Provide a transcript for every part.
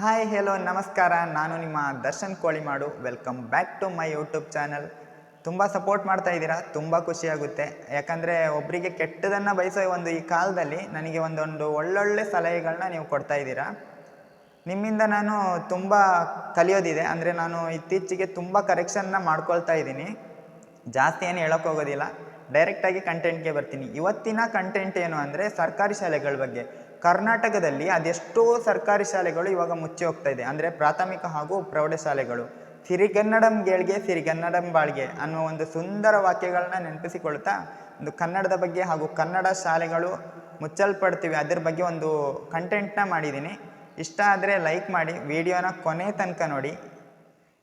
Hi hello ನಮಸ್ಕಾರ. ನಾನು ನಿಮ್ಮ Darshan Kolimadu. Welcome back to my YouTube channel ತುಂಬ ಸಪೋರ್ಟ್ ಮಾಡ್ತಾ ಇದ್ದೀರಾ? ತುಂಬ ಖುಷಿಯಾಗುತ್ತೆ ಯಾಕಂದರೆ ಒಬ್ಬರಿಗೆ ಕೆಟ್ಟದನ್ನು ಬಯಸೋ ಒಂದು ಈ ಕಾಲದಲ್ಲಿ ನನಗೆ ಒಂದೊಂದು ಒಳ್ಳೊಳ್ಳೆ ಸಲಹೆಗಳನ್ನ ನೀವು ಕೊಡ್ತಾ ಇದ್ದೀರಾ? ನಿಮ್ಮಿಂದ ನಾನು ತುಂಬ ಕಲಿಯೋದಿದೆ. ಅಂದರೆ ನಾನು ಇತ್ತೀಚೆಗೆ ತುಂಬ ಕರೆಕ್ಷನ್ನ ಮಾಡ್ಕೊಳ್ತಾ ಇದ್ದೀನಿ. ಜಾಸ್ತಿ ಏನು ಹೇಳೋಕ್ಕೋಗೋದಿಲ್ಲ ಡೈರೆಕ್ಟಾಗಿ ಕಂಟೆಂಟ್ಗೆ ಬರ್ತೀನಿ. ಇವತ್ತಿನ ಕಂಟೆಂಟ್ ಏನು ಅಂದರೆ ಸರ್ಕಾರಿ ಶಾಲೆಗಳ ಬಗ್ಗೆ. ಕರ್ನಾಟಕದಲ್ಲಿ ಅದೆಷ್ಟೋ ಸರ್ಕಾರಿ ಶಾಲೆಗಳು ಇವಾಗ ಮುಚ್ಚಿ ಹೋಗ್ತಾ ಇದೆ. ಅಂದರೆ ಪ್ರಾಥಮಿಕ ಹಾಗೂ ಪ್ರೌಢಶಾಲೆಗಳು. ಸಿರಿಗನ್ನಡಂ ಗೇಳ್ಗೆ, ಸಿರಿಗನ್ನಡಂ ಬಾಳ್ಗೆ ಅನ್ನೋ ಒಂದು ಸುಂದರ ವಾಕ್ಯಗಳನ್ನ ನೆನಪಿಸಿಕೊಳ್ತಾ ಒಂದು ಕನ್ನಡದ ಬಗ್ಗೆ ಹಾಗೂ ಕನ್ನಡ ಶಾಲೆಗಳು ಮುಚ್ಚಲ್ಪಡ್ತೀವಿ. ಅದ್ರ ಬಗ್ಗೆ ಒಂದು ಕಂಟೆಂಟ್ನ ಮಾಡಿದ್ದೀನಿ. ಇಷ್ಟ ಆದರೆ ಲೈಕ್ ಮಾಡಿ, ವಿಡಿಯೋನ ಕೊನೆ ತನಕ ನೋಡಿ.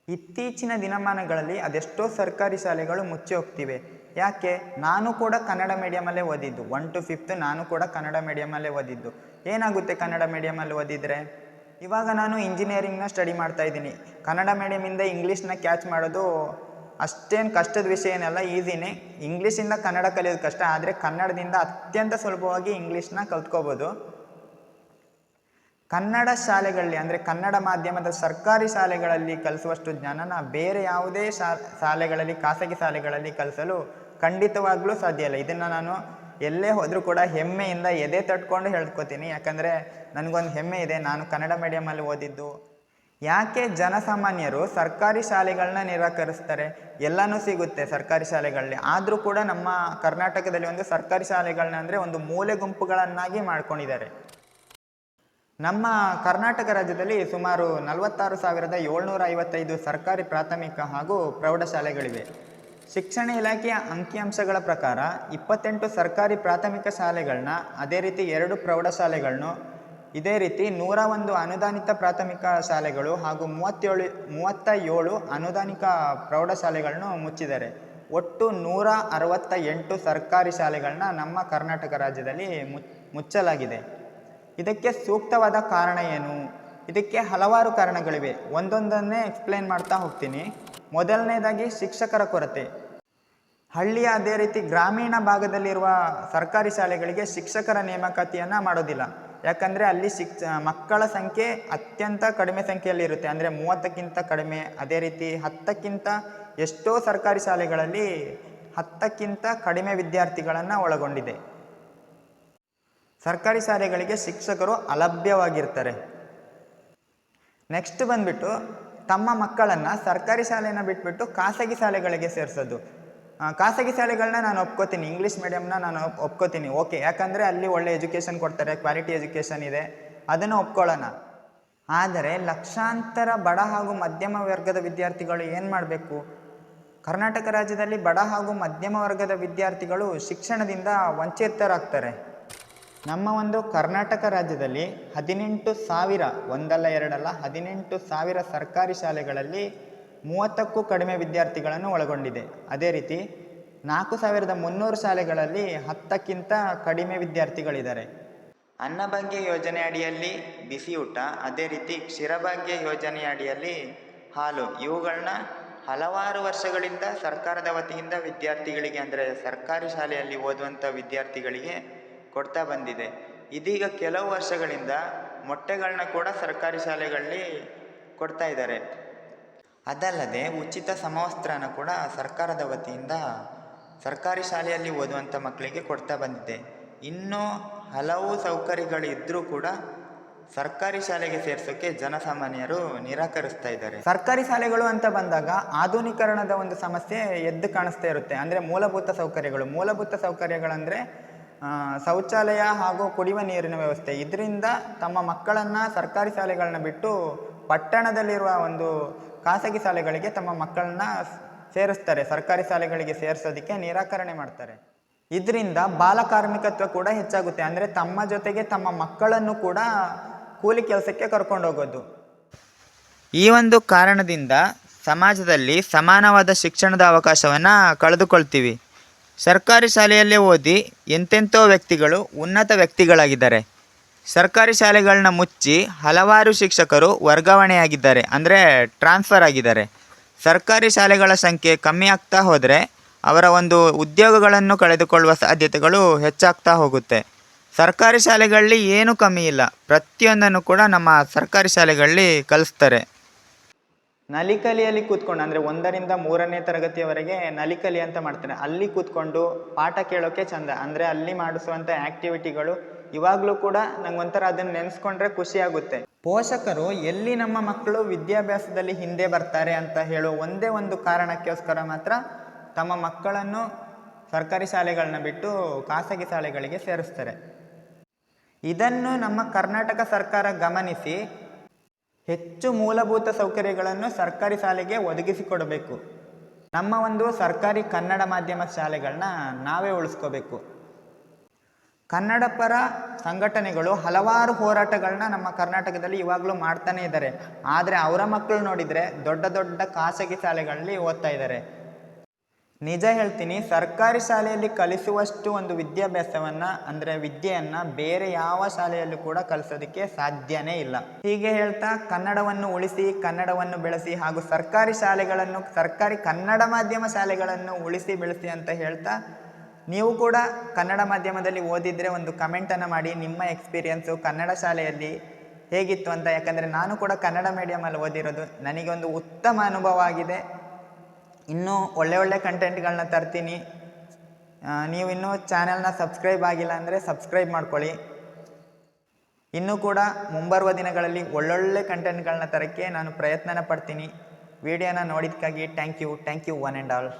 ಇತ್ತೀಚಿನ ದಿನಮಾನಗಳಲ್ಲಿ ಅದೆಷ್ಟೋ ಸರ್ಕಾರಿ ಶಾಲೆಗಳು ಮುಚ್ಚಿ ಹೋಗ್ತಿವೆ. ಯಾಕೆ? ನಾನು ಕೂಡ ಕನ್ನಡ ಮೀಡಿಯಮಲ್ಲೇ ಓದಿದ್ದು. ಒನ್ ಟು ಫಿಫ್ತ್ ನಾನು ಕೂಡ ಕನ್ನಡ ಮೀಡಿಯಮಲ್ಲೇ ಓದಿದ್ದು. ಏನಾಗುತ್ತೆ ಕನ್ನಡ ಮೀಡಿಯಮಲ್ಲಿ ಓದಿದರೆ? ಇವಾಗ ನಾನು ಇಂಜಿನಿಯರಿಂಗ್ನ ಸ್ಟಡಿ ಮಾಡ್ತಾ ಇದ್ದೀನಿ. ಕನ್ನಡ ಮೀಡಿಯಮಿಂದ ಇಂಗ್ಲೀಷ್ನ ಕ್ಯಾಚ್ ಮಾಡೋದು ಅಷ್ಟೇನು ಕಷ್ಟದ ವಿಷಯ ಏನಲ್ಲ ಈಸಿನೇ ಇಂಗ್ಲೀಷಿಂದ ಕನ್ನಡ ಕಲಿಯೋದು ಕಷ್ಟ, ಆದರೆ ಕನ್ನಡದಿಂದ ಅತ್ಯಂತ ಸುಲಭವಾಗಿ ಇಂಗ್ಲೀಷ್ನ ಕಲ್ತ್ಕೋಬೋದು. ಕನ್ನಡ ಶಾಲೆಗಳಲ್ಲಿ ಅಂದರೆ ಕನ್ನಡ ಮಾಧ್ಯಮದ ಸರ್ಕಾರಿ ಶಾಲೆಗಳಲ್ಲಿ ಕಲಿಸುವಷ್ಟು ಜ್ಞಾನನ ಬೇರೆ ಯಾವುದೇ ಶಾ, ಶಾಲೆಗಳಲ್ಲಿ, ಖಾಸಗಿ ಶಾಲೆಗಳಲ್ಲಿ ಕಲಿಸಲು ಖಂಡಿತವಾಗ್ಲೂ ಸಾಧ್ಯ ಇಲ್ಲ. ಇದನ್ನು ನಾನು ಎಲ್ಲೇ ಹೋದರೂ ಕೂಡ ಹೆಮ್ಮೆಯಿಂದ ಎದೆ ತಟ್ಕೊಂಡು ಹೇಳ್ಕೊತೀನಿ. ಯಾಕಂದರೆ ನನಗೊಂದು ಹೆಮ್ಮೆ ಇದೆ. ನಾನು ಕನ್ನಡ ಮೀಡಿಯಮಲ್ಲಿ ಓದಿದ್ದು. ಯಾಕೆ ಜನಸಾಮಾನ್ಯರು ಸರ್ಕಾರಿ ಶಾಲೆಗಳನ್ನ ನಿರಾಕರಿಸ್ತಾರೆ? ಎಲ್ಲನೂ ಸಿಗುತ್ತೆ ಸರ್ಕಾರಿ ಶಾಲೆಗಳಲ್ಲಿ ಆದರೂ ಕೂಡ ನಮ್ಮ ಕರ್ನಾಟಕದಲ್ಲಿ ಒಂದು ಸರ್ಕಾರಿ ಶಾಲೆಗಳನ್ನ ಅಂದರೆ ಒಂದು ಮೂಲೆ ಗುಂಪುಗಳನ್ನಾಗಿ ಮಾಡ್ಕೊಂಡಿದ್ದಾರೆ. ನಮ್ಮ ಕರ್ನಾಟಕ ರಾಜ್ಯದಲ್ಲಿ ಸುಮಾರು ನಲವತ್ತಾರು ಸಾವಿರದ ಏಳ್ನೂರ ಐವತ್ತೈದು ಸರ್ಕಾರಿ ಪ್ರಾಥಮಿಕ ಹಾಗೂ ಪ್ರೌಢಶಾಲೆಗಳಿವೆ. ಶಿಕ್ಷಣ ಇಲಾಖೆಯ ಅಂಕಿಅಂಶಗಳ ಪ್ರಕಾರ ಇಪ್ಪತ್ತೆಂಟು ಸರ್ಕಾರಿ ಪ್ರಾಥಮಿಕ ಶಾಲೆಗಳನ್ನ ಅದೇ ರೀತಿ ಎರಡು ಪ್ರೌಢಶಾಲೆಗಳನ್ನು ಇದೇ ರೀತಿ ನೂರ ಒಂದು ಅನುದಾನಿತ ಪ್ರಾಥಮಿಕ ಶಾಲೆಗಳು ಹಾಗೂ ಮೂವತ್ತೇಳು ಮೂವತ್ತ ಏಳು ಅನುದಾನಿಕ ಪ್ರೌಢಶಾಲೆಗಳನ್ನು ಮುಚ್ಚಿದ್ದಾರೆ. ಒಟ್ಟು ನೂರ ಅರವತ್ತ ಎಂಟು ಸರ್ಕಾರಿ ಶಾಲೆಗಳನ್ನ ನಮ್ಮ ಕರ್ನಾಟಕ ರಾಜ್ಯದಲ್ಲಿ ಮುಚ್ಚಲಾಗಿದೆ. ಇದಕ್ಕೆ ಸೂಕ್ತವಾದ ಕಾರಣ ಏನು? ಇದಕ್ಕೆ ಹಲವಾರು ಕಾರಣಗಳಿವೆ. ಒಂದೊಂದನ್ನೇ ಎಕ್ಸ್ಪ್ಲೇನ್ ಮಾಡ್ತಾ ಹೋಗ್ತೀನಿ. ಮೊದಲನೇದಾಗಿ ಶಿಕ್ಷಕರ ಕೊರತೆ. ಹಳ್ಳಿಯ ಅದೇ ರೀತಿ ಗ್ರಾಮೀಣ ಭಾಗದಲ್ಲಿರುವ ಸರ್ಕಾರಿ ಶಾಲೆಗಳಿಗೆ ಶಿಕ್ಷಕರ ನೇಮಕಾತಿಯನ್ನು ಮಾಡೋದಿಲ್ಲ. ಯಾಕಂದರೆ ಅಲ್ಲಿ ಶಿಕ್ಷ, ಮಕ್ಕಳ ಸಂಖ್ಯೆ ಅತ್ಯಂತ ಕಡಿಮೆ ಸಂಖ್ಯೆಯಲ್ಲಿರುತ್ತೆ ಅಂದರೆ ಮೂವತ್ತಕ್ಕಿಂತ ಕಡಿಮೆ, ಅದೇ ರೀತಿ ಹತ್ತಕ್ಕಿಂತ ಎಷ್ಟೋ ಸರ್ಕಾರಿ ಶಾಲೆಗಳಲ್ಲಿ ಹತ್ತಕ್ಕಿಂತ ಕಡಿಮೆ ವಿದ್ಯಾರ್ಥಿಗಳನ್ನು ಒಳಗೊಂಡಿದೆ. ಸರ್ಕಾರಿ ಶಾಲೆಗಳಿಗೆ ಶಿಕ್ಷಕರು ಅಲಭ್ಯವಾಗಿರ್ತಾರೆ. ನೆಕ್ಸ್ಟ್ ಬಂದ್ಬಿಟ್ಟು ತಮ್ಮ ಮಕ್ಕಳನ್ನು ಸರ್ಕಾರಿ ಶಾಲೆನ ಬಿಟ್ಬಿಟ್ಟು ಖಾಸಗಿ ಶಾಲೆಗಳಿಗೆ ಸೇರಿಸೋದು. ಖಾಸಗಿ ಶಾಲೆಗಳನ್ನ ನಾನು ಒಪ್ಕೋತೀನಿ ಇಂಗ್ಲೀಷ್ ಮೀಡಿಯಮ್ನ ನಾನು ಒಪ್- ಒಪ್ಕೋತೀನಿ. ಓಕೆ ಯಾಕಂದರೆ ಅಲ್ಲಿ ಒಳ್ಳೆ ಎಜುಕೇಷನ್ ಕೊಡ್ತಾರೆ ಕ್ವಾಲಿಟಿ ಎಜುಕೇಷನ್ ಇದೆ. ಅದನ್ನು ಒಪ್ಕೊಳ್ಳೋಣ. ಆದರೆ ಲಕ್ಷಾಂತರ ಬಡ ಹಾಗೂ ಮಧ್ಯಮ ವರ್ಗದ ವಿದ್ಯಾರ್ಥಿಗಳು ಏನು ಮಾಡಬೇಕು? ಕರ್ನಾಟಕ ರಾಜ್ಯದಲ್ಲಿ ಬಡ ಹಾಗೂ ಮಧ್ಯಮ ವರ್ಗದ ವಿದ್ಯಾರ್ಥಿಗಳು ಶಿಕ್ಷಣದಿಂದ ವಂಚಿತರಾಗ್ತಾರೆ. ನಮ್ಮ ಒಂದು ಕರ್ನಾಟಕ ರಾಜ್ಯದಲ್ಲಿ ಹದಿನೆಂಟು ಸಾವಿರ, ಒಂದಲ್ಲ ಎರಡಲ್ಲ, ಹದಿನೆಂಟು ಸಾವಿರ ಸರ್ಕಾರಿ ಶಾಲೆಗಳಲ್ಲಿ ಮೂವತ್ತಕ್ಕೂ ಕಡಿಮೆ ವಿದ್ಯಾರ್ಥಿಗಳನ್ನು ಒಳಗೊಂಡಿದೆ. ಅದೇ ರೀತಿ ನಾಲ್ಕು ಸಾವಿರದ ಮುನ್ನೂರು ಶಾಲೆಗಳಲ್ಲಿ ಹತ್ತಕ್ಕಿಂತ ಕಡಿಮೆ ವಿದ್ಯಾರ್ಥಿಗಳಿದ್ದಾರೆ. ಅನ್ನಭಾಗ್ಯ ಯೋಜನೆ ಅಡಿಯಲ್ಲಿ ಬಿಸಿಯೂಟ ಅದೇ ರೀತಿ ಕ್ಷೀರಭಾಗ್ಯ ಯೋಜನೆ ಅಡಿಯಲ್ಲಿ ಹಾಲು. ಇವುಗಳನ್ನ ಹಲವಾರು ವರ್ಷಗಳಿಂದ ಸರ್ಕಾರದ ವತಿಯಿಂದ ವಿದ್ಯಾರ್ಥಿಗಳಿಗೆ, ಅಂದರೆ ಸರ್ಕಾರಿ ಶಾಲೆಯಲ್ಲಿ ಓದುವಂಥ ವಿದ್ಯಾರ್ಥಿಗಳಿಗೆ ಕೊಡ್ತಾ ಬಂದಿದೆ. ಇದೀಗ ಕೆಲವು ವರ್ಷಗಳಿಂದ ಮೊಟ್ಟೆಗಳನ್ನ ಕೂಡ ಸರ್ಕಾರಿ ಶಾಲೆಗಳಲ್ಲಿ ಕೊಡ್ತಾ ಇದ್ದಾರೆ. ಅದಲ್ಲದೆ ಉಚಿತ ಸಮವಸ್ತ್ರನ ಕೂಡ ಸರ್ಕಾರದ ವತಿಯಿಂದ ಸರ್ಕಾರಿ ಶಾಲೆಯಲ್ಲಿ ಓದುವಂಥ ಮಕ್ಕಳಿಗೆ ಕೊಡ್ತಾ ಬಂದಿದೆ. ಇನ್ನೂ ಹಲವು ಸೌಕರ್ಯಗಳು ಇದ್ದರೂ ಕೂಡ ಸರ್ಕಾರಿ ಶಾಲೆಗೆ ಸೇರಿಸೋಕೆ ಜನಸಾಮಾನ್ಯರು ನಿರಾಕರಿಸ್ತಾ ಇದ್ದಾರೆ. ಸರ್ಕಾರಿ ಶಾಲೆಗಳು ಅಂತ ಬಂದಾಗ ಆಧುನೀಕರಣದ ಒಂದು ಸಮಸ್ಯೆ ಎದ್ದು ಕಾಣಿಸ್ತಾ ಇರುತ್ತೆ. ಅಂದರೆ ಮೂಲಭೂತ ಸೌಕರ್ಯಗಳು. ಮೂಲಭೂತ ಸೌಕರ್ಯಗಳಂದರೆ ಶೌಚಾಲಯ ಹಾಗೂ ಕುಡಿಯುವ ನೀರಿನ ವ್ಯವಸ್ಥೆ. ಇದರಿಂದ ತಮ್ಮ ಮಕ್ಕಳನ್ನು ಸರ್ಕಾರಿ ಶಾಲೆಗಳನ್ನ ಬಿಟ್ಟು ಪಟ್ಟಣದಲ್ಲಿರುವ ಒಂದು ಖಾಸಗಿ ಶಾಲೆಗಳಿಗೆ ತಮ್ಮ ಮಕ್ಕಳನ್ನ ಸೇರಿಸ್ತಾರೆ. ಸರ್ಕಾರಿ ಶಾಲೆಗಳಿಗೆ ಸೇರಿಸೋದಕ್ಕೆ ನಿರಾಕರಣೆ ಮಾಡ್ತಾರೆ. ಇದರಿಂದ ಬಾಲಕಾರ್ಮಿಕತ್ವ ಕೂಡ ಹೆಚ್ಚಾಗುತ್ತೆ. ಅಂದರೆ ತಮ್ಮ ಜೊತೆಗೆ ತಮ್ಮ ಮಕ್ಕಳನ್ನು ಕೂಡ ಕೂಲಿ ಕೆಲಸಕ್ಕೆ ಕರ್ಕೊಂಡು ಹೋಗೋದು. ಈ ಒಂದು ಕಾರಣದಿಂದ ಸಮಾಜದಲ್ಲಿ ಸಮಾನವಾದ ಶಿಕ್ಷಣದ ಅವಕಾಶವನ್ನು ಕಳೆದುಕೊಳ್ತೀವಿ. ಸರ್ಕಾರಿ ಶಾಲೆಯಲ್ಲೇ ಓದಿ ಎಂತೆಂಥೋ ವ್ಯಕ್ತಿಗಳು ಉನ್ನತ ವ್ಯಕ್ತಿಗಳಾಗಿದ್ದಾರೆ. ಸರ್ಕಾರಿ ಶಾಲೆಗಳನ್ನ ಮುಚ್ಚಿ ಹಲವಾರು ಶಿಕ್ಷಕರು ವರ್ಗಾವಣೆಯಾಗಿದ್ದಾರೆ, ಅಂದರೆ ಟ್ರಾನ್ಸ್ಫರ್ ಆಗಿದ್ದಾರೆ. ಸರ್ಕಾರಿ ಶಾಲೆಗಳ ಸಂಖ್ಯೆ ಕಮ್ಮಿ ಆಗ್ತಾ ಹೋದರೆ ಅವರ ಒಂದು ಉದ್ಯೋಗಗಳನ್ನು ಕಳೆದುಕೊಳ್ಳುವ ಸಾಧ್ಯತೆಗಳು ಹೆಚ್ಚಾಗ್ತಾ ಹೋಗುತ್ತೆ. ಸರ್ಕಾರಿ ಶಾಲೆಗಳಲ್ಲಿ ಏನೂ ಕಮ್ಮಿ ಇಲ್ಲ. ಪ್ರತಿಯೊಂದನ್ನು ಕೂಡ ನಮ್ಮ ಸರ್ಕಾರಿ ಶಾಲೆಗಳಲ್ಲಿ ಕಲಿಸ್ತಾರೆ. ನಲಿಕಲಿಯಲ್ಲಿ ಕೂತ್ಕೊಂಡು, ಅಂದರೆ ಒಂದರಿಂದ ಮೂರನೇ ತರಗತಿಯವರೆಗೆ ನಲಿಕಲಿ ಅಂತ ಮಾಡ್ತಾರೆ. ಅಲ್ಲಿ ಕೂತ್ಕೊಂಡು ಪಾಠ ಕೇಳೋಕೆ ಚಂದ. ಅಂದರೆ ಅಲ್ಲಿ ಮಾಡಿಸುವಂಥ ಆ್ಯಕ್ಟಿವಿಟಿಗಳು ಇವಾಗಲೂ ಕೂಡ ನಂಗೊಂಥರ ಅದನ್ನು ನೆನೆಸ್ಕೊಂಡ್ರೆ ಖುಷಿ ಆಗುತ್ತೆ. ಪೋಷಕರು ಎಲ್ಲಿ ನಮ್ಮ ಮಕ್ಕಳು ವಿದ್ಯಾಭ್ಯಾಸದಲ್ಲಿ ಹಿಂದೆ ಬರ್ತಾರೆ ಅಂತ ಹೇಳೋ ಒಂದೇ ಒಂದು ಕಾರಣಕ್ಕೋಸ್ಕರ ಮಾತ್ರ ತಮ್ಮ ಮಕ್ಕಳನ್ನು ಸರ್ಕಾರಿ ಶಾಲೆಗಳನ್ನ ಬಿಟ್ಟು ಖಾಸಗಿ ಶಾಲೆಗಳಿಗೆ ಸೇರಿಸ್ತಾರೆ. ಇದನ್ನು ನಮ್ಮ ಕರ್ನಾಟಕ ಸರ್ಕಾರ ಗಮನಿಸಿ ಹೆಚ್ಚು ಮೂಲಭೂತ ಸೌಕರ್ಯಗಳನ್ನು ಸರ್ಕಾರಿ ಶಾಲೆಗೆ ಒದಗಿಸಿಕೊಡಬೇಕು ನಮ್ಮ ಒಂದು ಸರ್ಕಾರಿ ಕನ್ನಡ ಮಾಧ್ಯಮ ಶಾಲೆಗಳನ್ನ ನಾವೇ ಉಳಿಸ್ಕೋಬೇಕು. ಕನ್ನಡ ಪರ ಸಂಘಟನೆಗಳು ಹಲವಾರು ಹೋರಾಟಗಳನ್ನ ನಮ್ಮ ಕರ್ನಾಟಕದಲ್ಲಿ ಇವಾಗಲೂ ಮಾಡ್ತಾನೆ ಇದ್ದಾರೆ. ಆದರೆ ಅವರ ಮಕ್ಕಳು ನೋಡಿದರೆ ದೊಡ್ಡ ದೊಡ್ಡ ಖಾಸಗಿ ಶಾಲೆಗಳಲ್ಲಿ ಓದ್ತಾ ಇದ್ದಾರೆ. ನಿಜ ಹೇಳ್ತೀನಿ, ಸರ್ಕಾರಿ ಶಾಲೆಯಲ್ಲಿ ಕಲಿಸುವಷ್ಟು ಒಂದು ವಿದ್ಯಾಭ್ಯಾಸವನ್ನು, ಅಂದರೆ ವಿದ್ಯೆಯನ್ನು ಬೇರೆ ಯಾವ ಶಾಲೆಯಲ್ಲೂ ಕೂಡ ಕಲಿಸೋದಕ್ಕೆ ಸಾಧ್ಯನೇ ಇಲ್ಲ. ಹೀಗೆ ಹೇಳ್ತಾ ಕನ್ನಡವನ್ನು ಉಳಿಸಿ, ಕನ್ನಡವನ್ನು ಬೆಳೆಸಿ ಹಾಗೂ ಸರ್ಕಾರಿ ಶಾಲೆಗಳನ್ನು, ಸರ್ಕಾರಿ ಕನ್ನಡ ಮಾಧ್ಯಮ ಶಾಲೆಗಳನ್ನು ಉಳಿಸಿ ಬೆಳೆಸಿ ಅಂತ ಹೇಳ್ತಾ ನೀವು ಕೂಡ ಕನ್ನಡ ಮಾಧ್ಯಮದಲ್ಲಿ ಓದಿದರೆ ಒಂದು ಕಮೆಂಟನ್ನು ಮಾಡಿ ನಿಮ್ಮ ಎಕ್ಸ್ಪೀರಿಯನ್ಸು ಕನ್ನಡ ಶಾಲೆಯಲ್ಲಿ ಹೇಗಿತ್ತು ಅಂತ. ಯಾಕಂದರೆ ನಾನು ಕೂಡ ಕನ್ನಡ ಮೀಡಿಯಮಲ್ಲಿ ಓದಿರೋದು. ನನಗೆ ಒಂದು ಉತ್ತಮ ಅನುಭವ ಆಗಿದೆ. ಇನ್ನೂ ಒಳ್ಳೆ ಒಳ್ಳೆ ಕಂಟೆಂಟ್ಗಳನ್ನ ತರ್ತೀನಿ. ನೀವು ಇನ್ನೂ ಚಾನೆಲ್ನ ಸಬ್ಸ್ಕ್ರೈಬ್ ಆಗಿಲ್ಲ ಅಂದರೆ ಸಬ್ಸ್ಕ್ರೈಬ್ ಮಾಡ್ಕೊಳ್ಳಿ. ಇನ್ನೂ ಕೂಡ ಮುಂಬರುವ ದಿನಗಳಲ್ಲಿ ಒಳ್ಳೊಳ್ಳೆ ಕಂಟೆಂಟ್ಗಳನ್ನ ತರೋಕ್ಕೆ ನಾನು ಪ್ರಯತ್ನನ ಪಡ್ತೀನಿ. ವಿಡಿಯೋನ ನೋಡಿದ್ದಕ್ಕಾಗಿ thank you thank you one and all